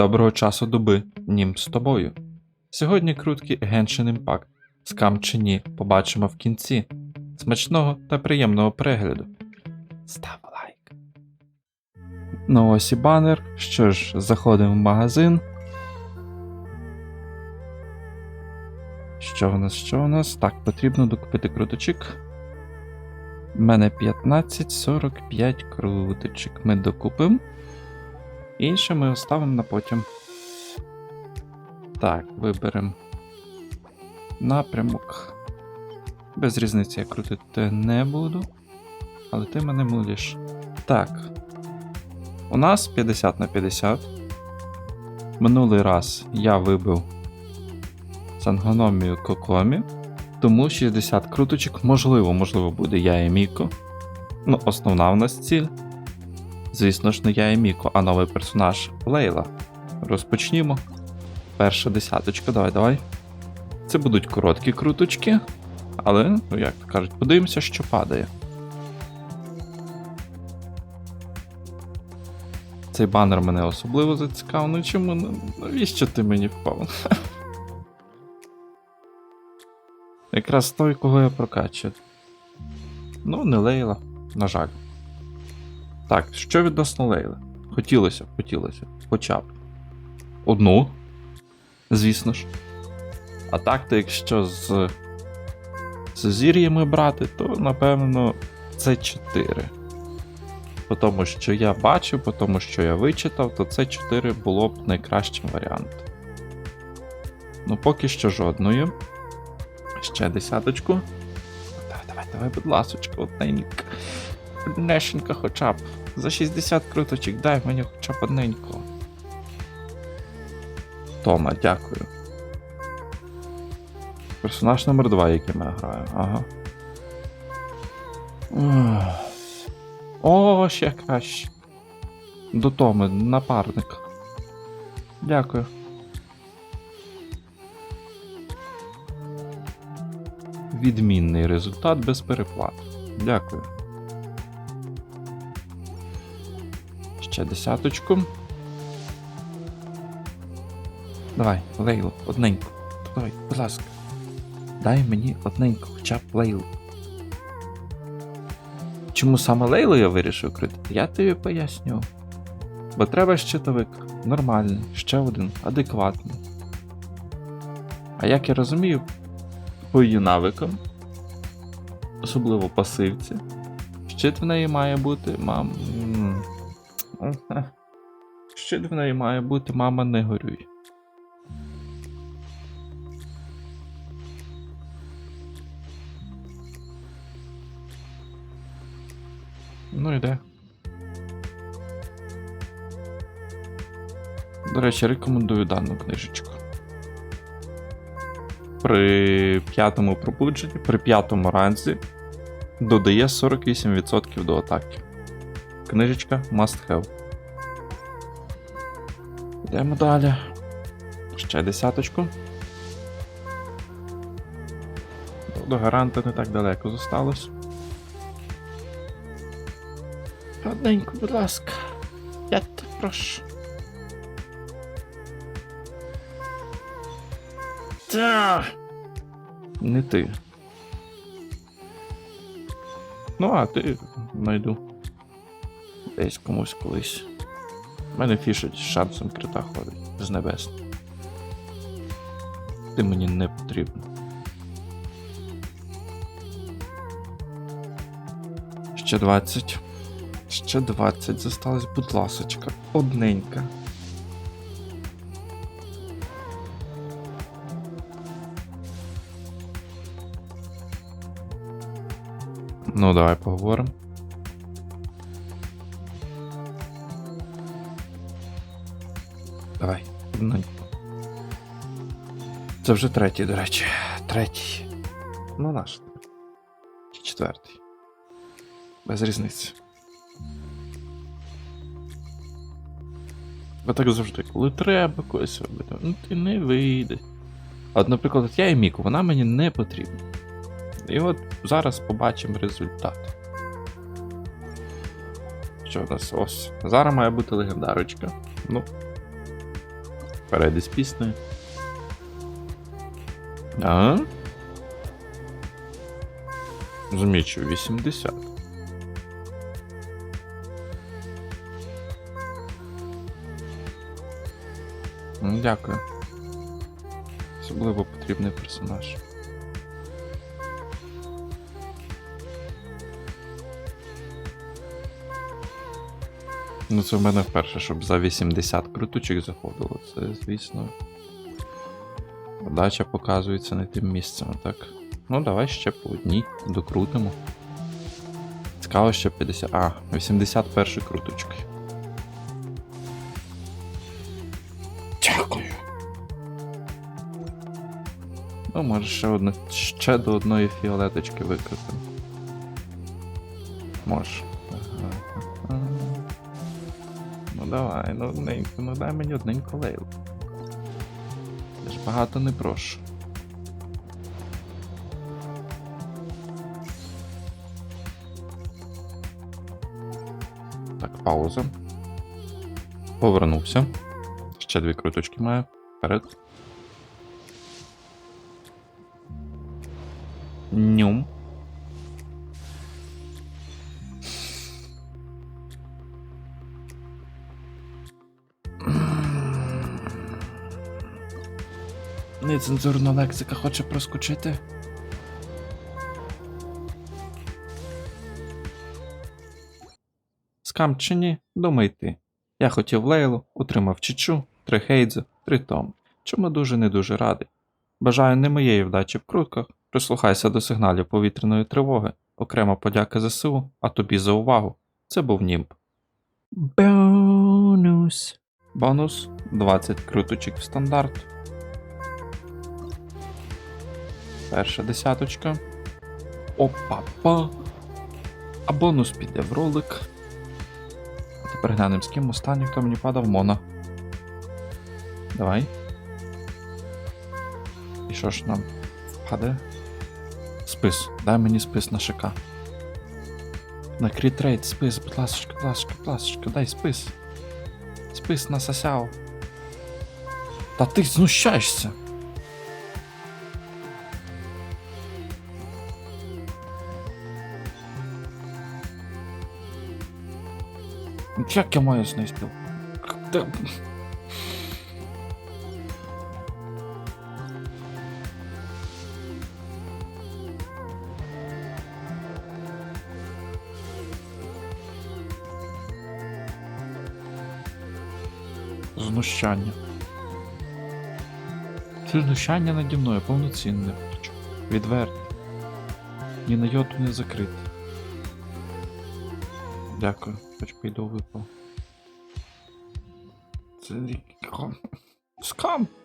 Доброго часу доби, нім з тобою. Сьогодні круткий Genshin Impact. Скам чи ні, побачимо в кінці. Смачного та приємного перегляду. Став лайк. Ну ось і банер. Що ж, заходимо в магазин. Що у нас? Що у нас? Так, потрібно докупити круточок. У мене 15-45 круточок. Ми докупимо. Інше ми оставимо на потім. Так, виберемо напрямок. Без різниці я крутити не буду. Але ти мене мулиш. Так. У нас 50 на 50. Минулий раз я вибив Сангономію Кокомі. Тому 60 круточок, можливо, можливо, буде я і Міко. Ну, основна в нас ціль. Звісно ж, не я і Міко, а новий персонаж Лейла. Розпочнімо. Перша десяточка, давай, давай. Це будуть короткі круточки, але, ну як то кажуть, подивимося, що падає. Цей банер мене особливо зацікавив. Ну чому? Ну, Навіщо ти мені впав? Якраз той, кого я прокачую. Ну, не Лейла, на жаль. Так, що відносно Лейли? Хотілося б, хотілося. б. Хоча б. Одну. Звісно ж. А так, то якщо з. з зір'ями брати, то напевно це 4. По тому, що я бачив, по тому, що я вичитав, то це 4 було б найкращим варіантом. Ну, поки що жодної. Ще десяточку. Давай, давай, давай, будь ласочка, одненька. Хоча б. За 60 круточок дай мені хоча б одненького. Тома, дякую. Персонаж номер 2, яким я граю. Ага. О, ще краще. До Томи, напарник. Дякую. Відмінний результат без переплат. Дякую. Ще десяточку. Давай, Лейло, одненьку. Давай, будь ласка. Дай мені одненьку, хоча б Лейлу. Чому саме Лейлу я вирішив крити? Я тобі поясню. Бо треба щитовик. Нормальний, ще один, адекватний. А як я розумію, по її навикам, особливо пасивці, щит в неї має бути мам. М, Щит в неї має бути мама не горюй. Ну йде. До речі, рекомендую дану книжечку. При п'ятому пробудженні, при п'ятому ранзі додає 48% до атаки. Книжечка must have. Йдемо далі. Ще десяточку. До гаранта не так далеко зосталось. Одненько, будь ласка. Я тебе прошу. Та. Не ти. Ну, а ти знайду. Десь комусь колись. У мене фішить з шансом крита ходить з небес. Ти мені не потрібна. Ще 20. Ще 20 зосталось, будь ласочка. Одненька. Ну, давай поговоримо. Давай, одненьку. Це вже третій, до речі. Третій. Ну, наш. Чи четвертий. Без різниці. Бо так завжди, коли треба когось робити, ну ти не вийде. От, наприклад, от я і Міку, вона мені не потрібна. І от зараз побачимо результат. Що в нас ось. Зараз має бути легендарочка. Ну. Вперед із пісни. А? Змічу 80. Ну, Дякую. Особливо потрібний персонаж. Ну, це в мене вперше, щоб за 80 круточок заходило. Це, звісно. Удача показується не тим місцем, так? Ну, давай ще по одній докрутимо. Цікаво, ще 50. А, 81 круточки. Дякую. Ну, може ще одне. Ще до одної фіолеточки викрутимо. Може. Давай, ну одненько, ну дай мені одненько лейл. Я ж багато не прошу. Так, пауза. Повернувся. Ще дві круточки маю. Вперед. Нюм. Нецензурна лексика хоче проскочити. Скам чи ні, думай ти. Я хотів Лейлу, отримав Чичу, три Хейдзу, три Том. Чому дуже не дуже радий. Бажаю не моєї вдачі в крутках. Прислухайся до сигналів повітряної тривоги. Окрема подяка ЗСУ, а тобі за увагу. Це був німб. Бонус. Бонус 20 круточок в стандарт. Перша десяточка. Опа-па. А бонус піде в ролик. Тепер глянемо, з ким останній, хто мені падав Мона. Давай. І що ж нам впаде? Спис. Дай мені спис на ШК. На крітрейд, спис, будь ласочка, будь ласочка, будь ласочка, дай спис. Спис на сосяо. Та ти знущаєшся. Як я маю знайти? Де- Знущання. Це знущання наді мною повноцінне. Відверте. Ні на йоту не закрите. Дякую, хоч піду випав. Це скам.